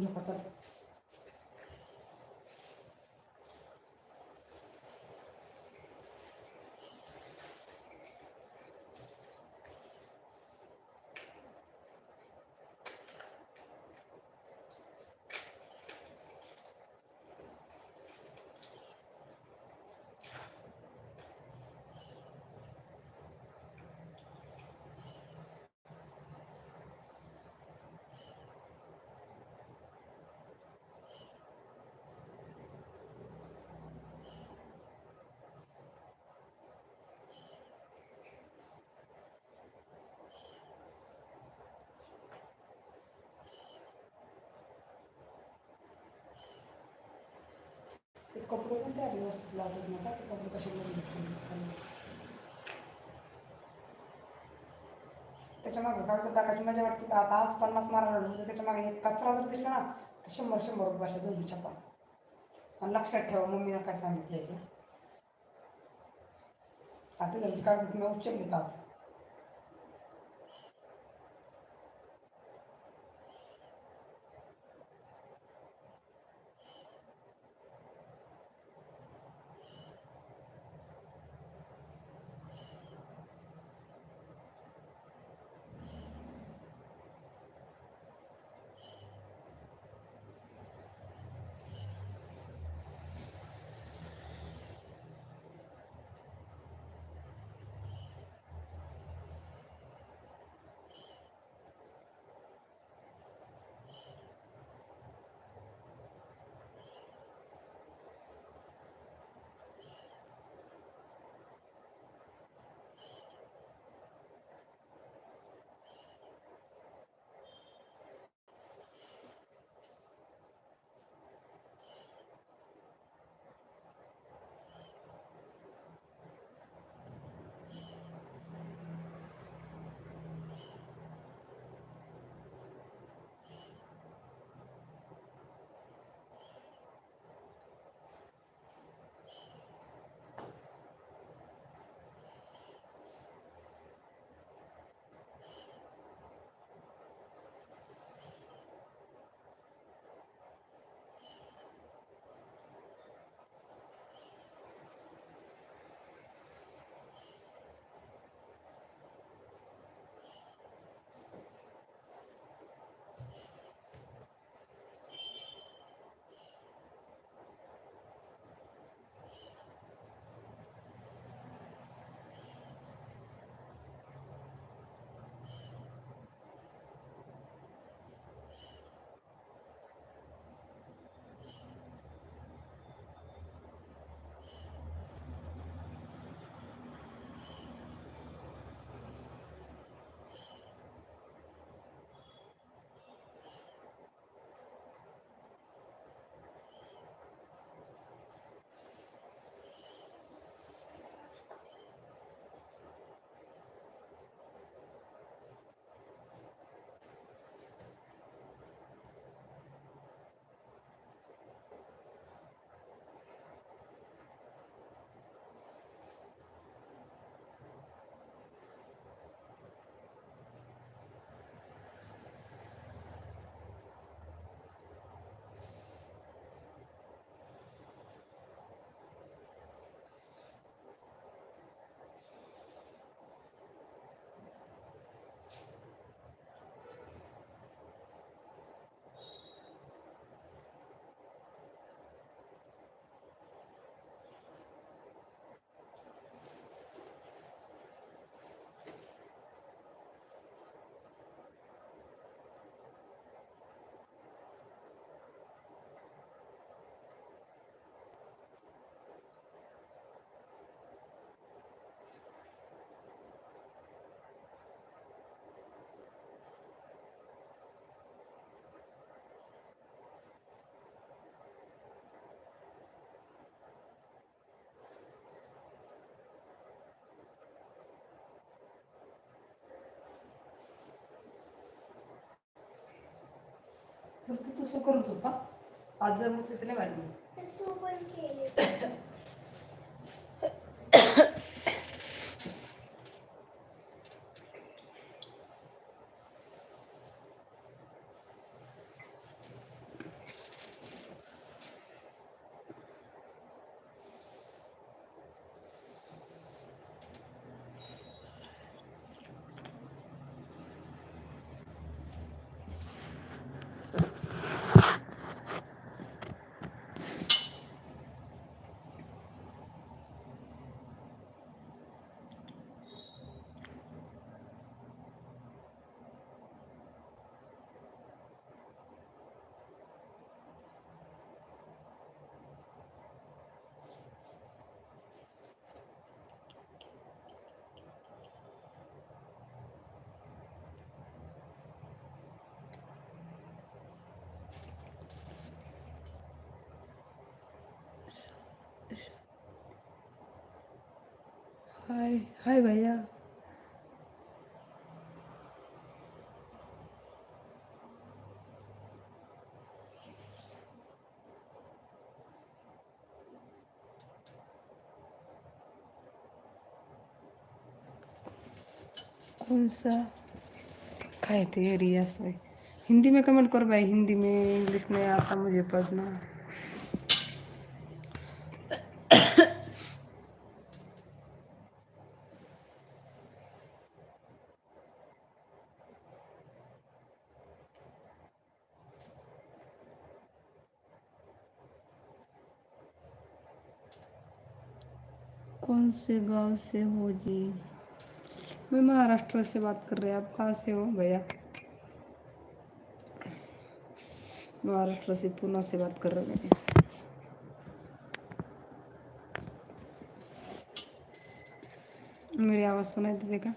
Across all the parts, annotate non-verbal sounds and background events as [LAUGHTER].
झोपा चल ते कपडे पण त्या व्यवस्थित लावतात नका ते कपडे कसे त्याच्यामागे काढून टाकायची मजा वाटते का आता आज पन्नास मारा तर त्याच्यामागे एक कचरा जर दिसला ना तर शंभर शंभर रुपयाच्या दोन्हीच्या पण आणि लक्षात ठेवा मम्मीनं काय सांगितलं ते आता त्यांची काढून तुम्ही उचललीत आज तू सु करून झोपा आज जर मग तिथे वाढली. [LAUGHS] हाय हाय भैया कौन सा? कहते ते एरिया से हिंदी में कमेंट करो भाई, हिंदी में, इंग्लिश में आता मुझे पढ़ना कौन से, गाँव से हो जी। मैं महाराष्ट्र से बात कर रहे हैं। आप कहाँ से हो भैया? महाराष्ट्र से, पुणे से बात कर रहे हैं मेरी आवाज़ सुनाई तो देगा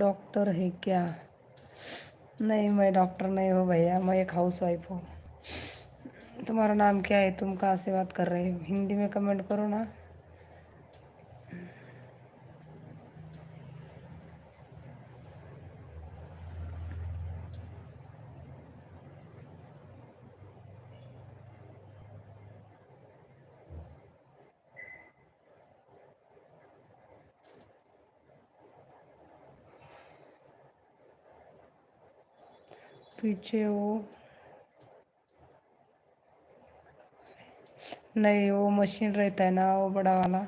डॉक्टर है क्या? नहीं मैं डॉक्टर नहीं हूँ भैया मैं एक हाउस वाइफ हूँ। तुम्हारा नाम क्या है? तुम कहाँ से बात कर रहे हो? हिंदी में कमेंट करो ना। पीछे वो नहीं, वो मशीन रहता है ना, वो बड़ा वाला।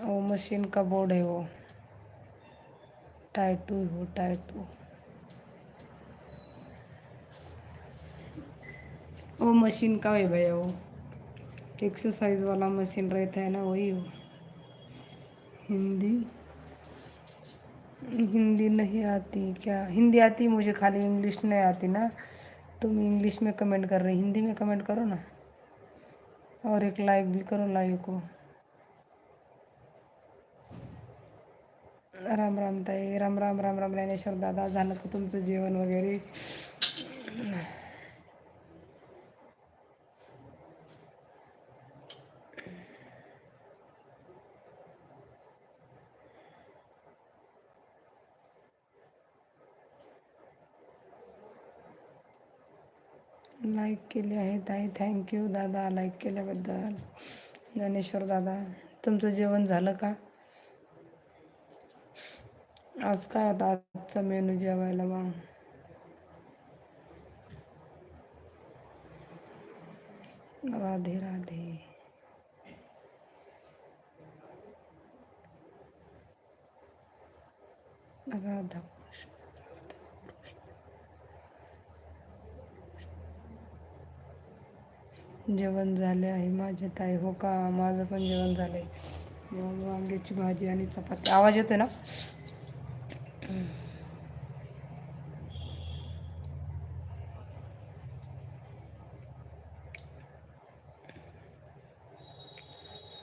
वो मशीन का बोर्ड है वो। टाइटू हो टाइटू वो मशीन का है भैया वो। एक्सरसाइज वाला मशीन रहता है ना, वही हो हिंदी। हिंदी नहीं आती क्या? हिंदी आती मुझे खाली इंग्लिश नहीं आती ना। तुम इंग्लिश में कमेंट कर रहे हो, हिंदी में कमेंट करो ना। और एक लाइक भी करो लाइव को। राम राम ताई राम राम राम राम ज्ञानेश्वर दादा झालं का तुमचं जेवण वगैरे? लाईक केले आहे ताई थँक्यू दादा लाईक केल्याबद्दल. ज्ञानेश्वर दादा तुमचं जेवण झालं का? आज काय होता? आजचा मेनू जेवायला मग. राधे राधे. राधा. जेवण झाले आहे माझे ताई. हो का? माझं पण जेवण झालं जेवण वांग्याची भाजी आणि चपाती. आवाज येतो ना?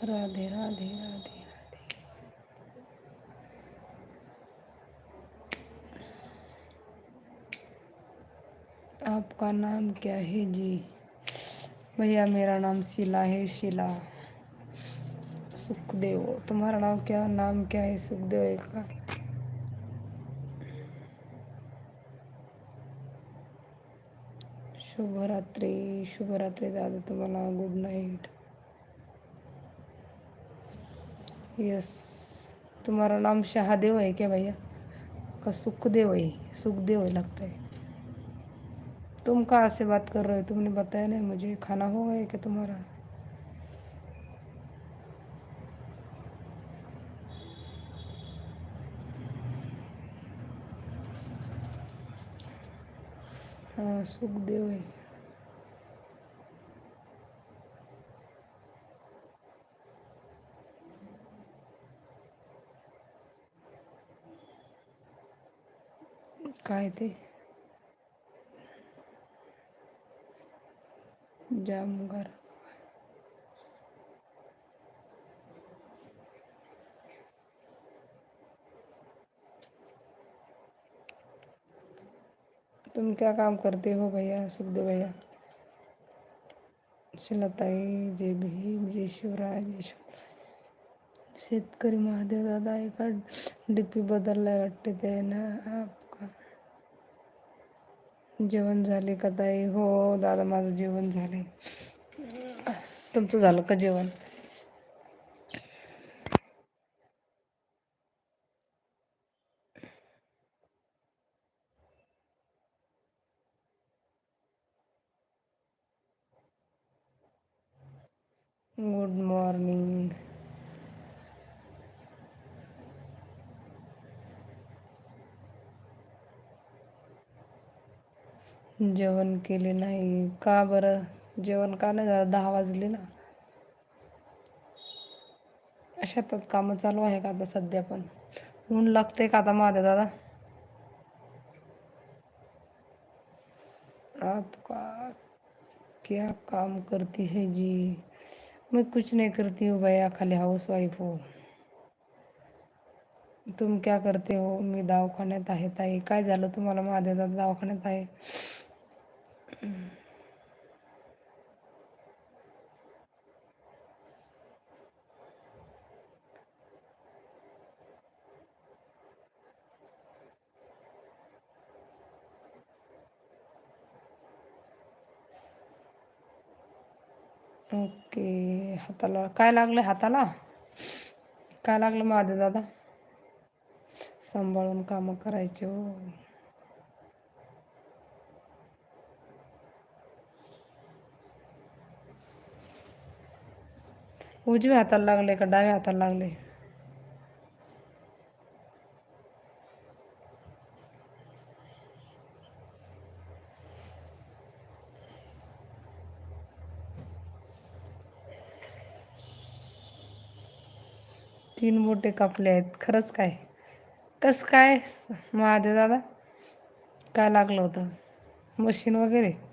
राधे राधे राधे राधे. आपका नाम क्या है जी? भैया, मेरा नाम शीला है। शीला सुखदेव। तुम्हारा नाम क्या नाम क्या है सुखदेव का शुभरात्री शुभरात्री दादा तुम्हाला गुड नाइट। यस, तुम्हारा नाम शाहदेव है क्या भैया? का सुखदेव है सुखदेव है लगता है। तुम कहाँ से बात कर रहे हो? तुमने बताया नहीं मुझे। खाना हो गया क्या तुम्हारा? हाँ सुखदेव है। जामगर तुम क्या काम करते हो भैया, सुखदेव भैया? लताई जय भीम जय शिवराय जय शेतकरी महादेव दादा, एका डी पी बदललाय वाटते ते ना जेवण झाले का ताई? हो दादा माझं जेवण झाले तुमचं झालं का जेवण? Good morning. जेवण केले नाही. का बरं? जेवण का नाही झालं? दहा वाजले ना. शेतात कामं चालू आहे का आता सध्या पण. ऊन लागते का आता माझ्या दादा? आपका क्या काम करती है जी? मैं कुछ नहीं करती हूँ भैया खाली हाउस वाईफ हो। तुम क्या करते हो? मी दवाखान्यात आहे ताई. काय झालं तुम्हाला? माझ्या दादा दवाखान्यात आहे. ओके हाताला. काय लागलं हाताला? काय लागलं माझं दादा? सांभाळून कामं करायचे हो. उजव्या हाताला लागले का डाव्या हाताला लागले तीन बोटे कापले आहेत. खरंच काय? कस काय? महादेव दादा काय लागलं होतं? मशीन वगैरे?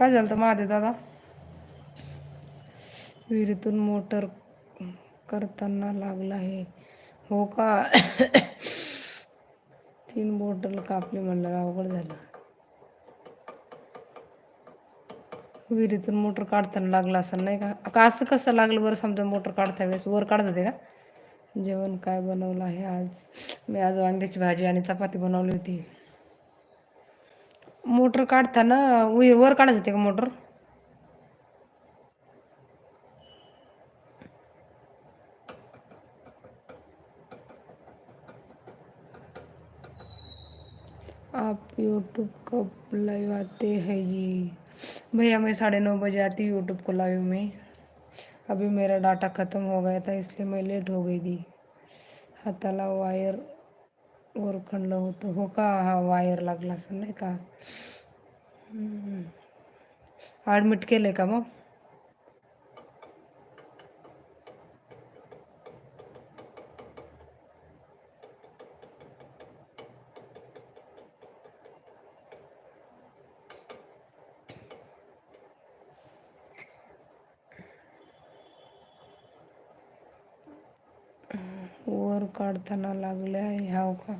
काय झालं तर माझे दादा. विहिरीतून मोटर करताना लागला आहे. हो का? तीन बॉटल कापली म्हणलं अवघड झालं. विहिरीतून मोटर काढताना लागला असं नाही का? का असं कसं लागलं बरं समजा मोटर काढता वेळेस? वर काढत होते का? जेवण काय बनवलं आहे आज? मी आज वांग्याची भाजी आणि चपाती बनवली होती. मोटर काढताना विहीर वर काढत होते का मोटर? आप यूट्यूब कब लाइव आते हैं जी? भैया मैं साढ़े नौ बजे आती हूँ यूट्यूब को लाइव में। अभी मेरा डाटा ख़त्म हो गया था इसलिए मैं लेट हो गई थी। हाताला वायर वर होतं. हो का? हा वायर लागला असं नाही का? ॲडमिट केलं आहे का मग? वर लागल्या. ह्याव का?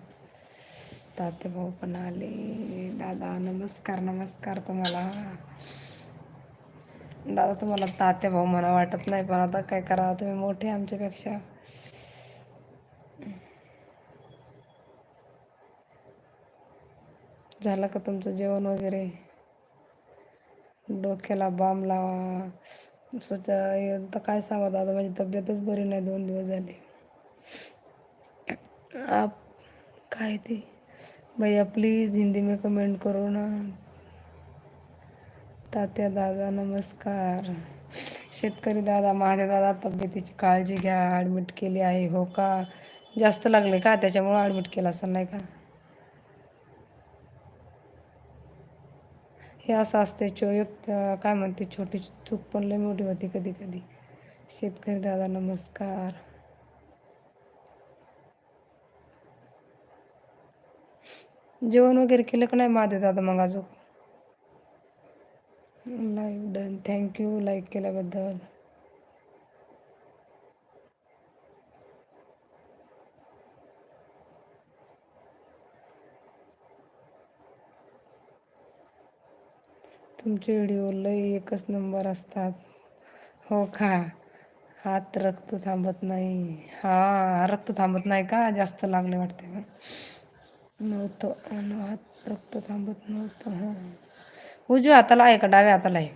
ताते भाऊ पण आले. दादा नमस्कार नमस्कार तुम्हाला. दादा तुम्हाला तात्या भाऊ म्हणा वाटत नाही पण आता काय करावं? तुम्ही मोठे आमच्यापेक्षा. झालं का तुमचं जेवण वगैरे? डोक्याला बाम लावा. स्वतः तर काय सांगा दादा? माझी तब्येतच बरी नाही. दोन दिवस झाले. आप काय ते? भैया प्लीज़ हिंदी में कमेंट करो ना. तात्या दादा नमस्कार. शेतकरी दादा माझे दादा तब्येतीची काळजी घ्या. ॲडमिट केली आहे हो का? जास्त लागले का? त्याच्यामुळं ॲडमिट केलं असं नाही का? हे असं असते चोयुक्त काय म्हणते छोटी चूक पण लय मोठी होती कधी कधी. शेतकरी दादा नमस्कार. जेवण वगैरे केलं का नाही माझे दादा मग अजून? लाईक डन थँक्यू लाईक केल्याबद्दल. तुमचे व्हिडिओ लय एकच नंबर असतात. हो का? हात रक्त थांबत नाही. हा रक्त थांबत नाही का? जास्त लागले वाटते. मग नव्हतं. अन हात रक्त थांबत नव्हतं. हां. उजव्या हाताला आहे का डाव्या हाताला आहे.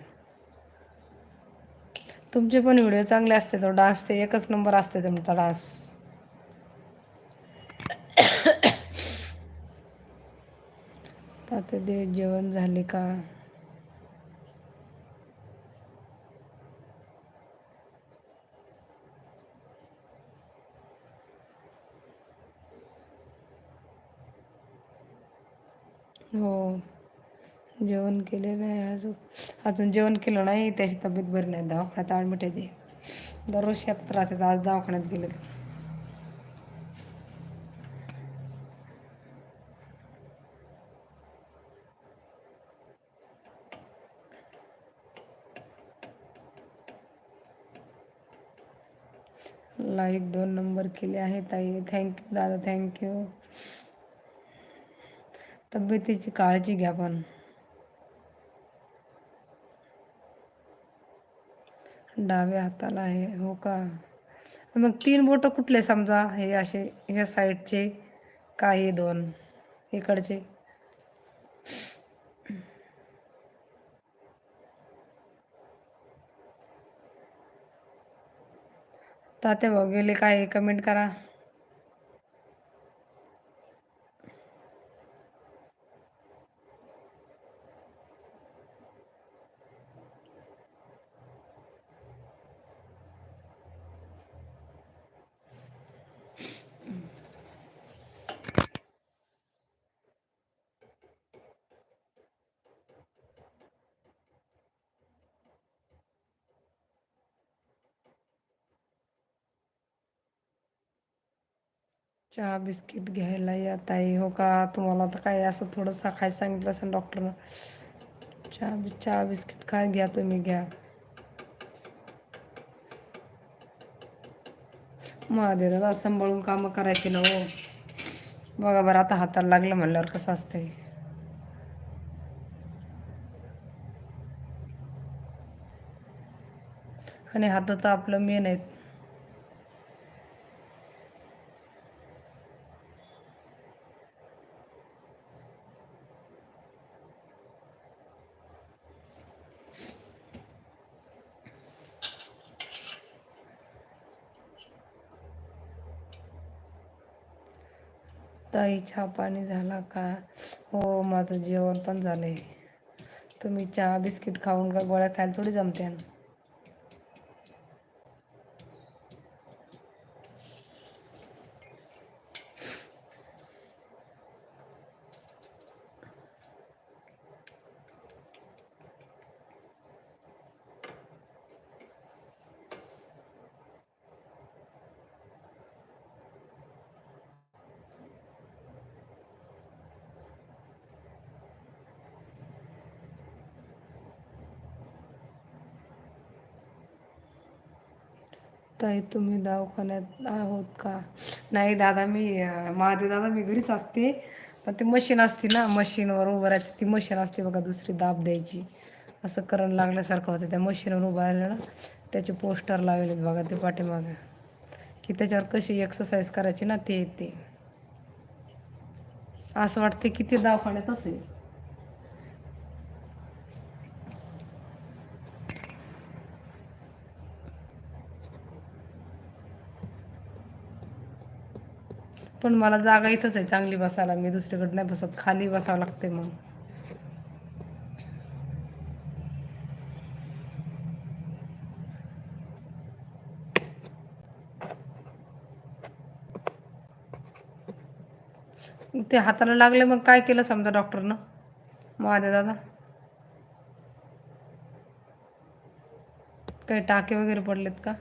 तुमचे पण व्हिडिओ चांगले असते तो डान्स ते एकच नंबर असते तुमचा डान्स [COUGHS] ताते दे जेवण झाले का? हो. जेवण केले नाही अजून. अजून जेवण केलं नाही त्याची तब्येत बरी नाही दवाखान्यात ॲडमिट आहे ते. दररोज शेतात राहते आज दवाखान्यात गेले ते. लाईक दोन नंबर केले आहे ताई. थँक्यू दादा थँक्यू तब्येतीची काळजी घ्या पण. डाव्या हाताला आहे हो का? मग तीन बोटं कुठले समजा? हे असे ह्या साईडचे काही दोन? इकडचे. तात्या भाऊ गेले काय? कमेंट करा. चहा बिस्किट घ्यायला या ताई. हो का? तुम्हाला तर काय असं थोडंसं काय सांगितलं असेल डॉक्टरनं. चहा बि चहा बिस्किट काय घ्या तुम्ही घ्या. महादेवाला सांभाळून कामं करायची ना हो. बघा बरं आता हाताला लागलं म्हणल्यावर कसं असतंय. आणि हात तर आपलं मेन आहेत ताई चहा पाणी झाला का? हो माझं जेवण पण झालंय. तुम्ही चहा बिस्किट खाऊन का गोळ्या खायला थोडी जमते ताई तुम्ही दवाखान्यात आहोत का? नाही दादा मी माझे महादेव दादा मी घरीच असते. पण ते मशीन असते ना मशीनवर उभं राहायची. ती मशीन असते बघा दुसरी दाब द्यायची. असं करंट लागल्यासारखं होतं. त्या मशीनवर उभं राहिलं ना त्याचे पोस्टर लावलेत बघा ते पाठीमागे. की त्याच्यावर कशी एक्सरसाइज करायची ना ते येते असं वाटते की ते दवाखान्यातच आहे. पण मला जागा इथंच आहे चांगली बसायला मी दुसरीकडे नाही बसत. खाली बसावं लागते मग. ते हाताला लागले मग काय केलं समजा डॉक्टरनं? माझ्या दादा? काही टाके वगैरे पडलेत का?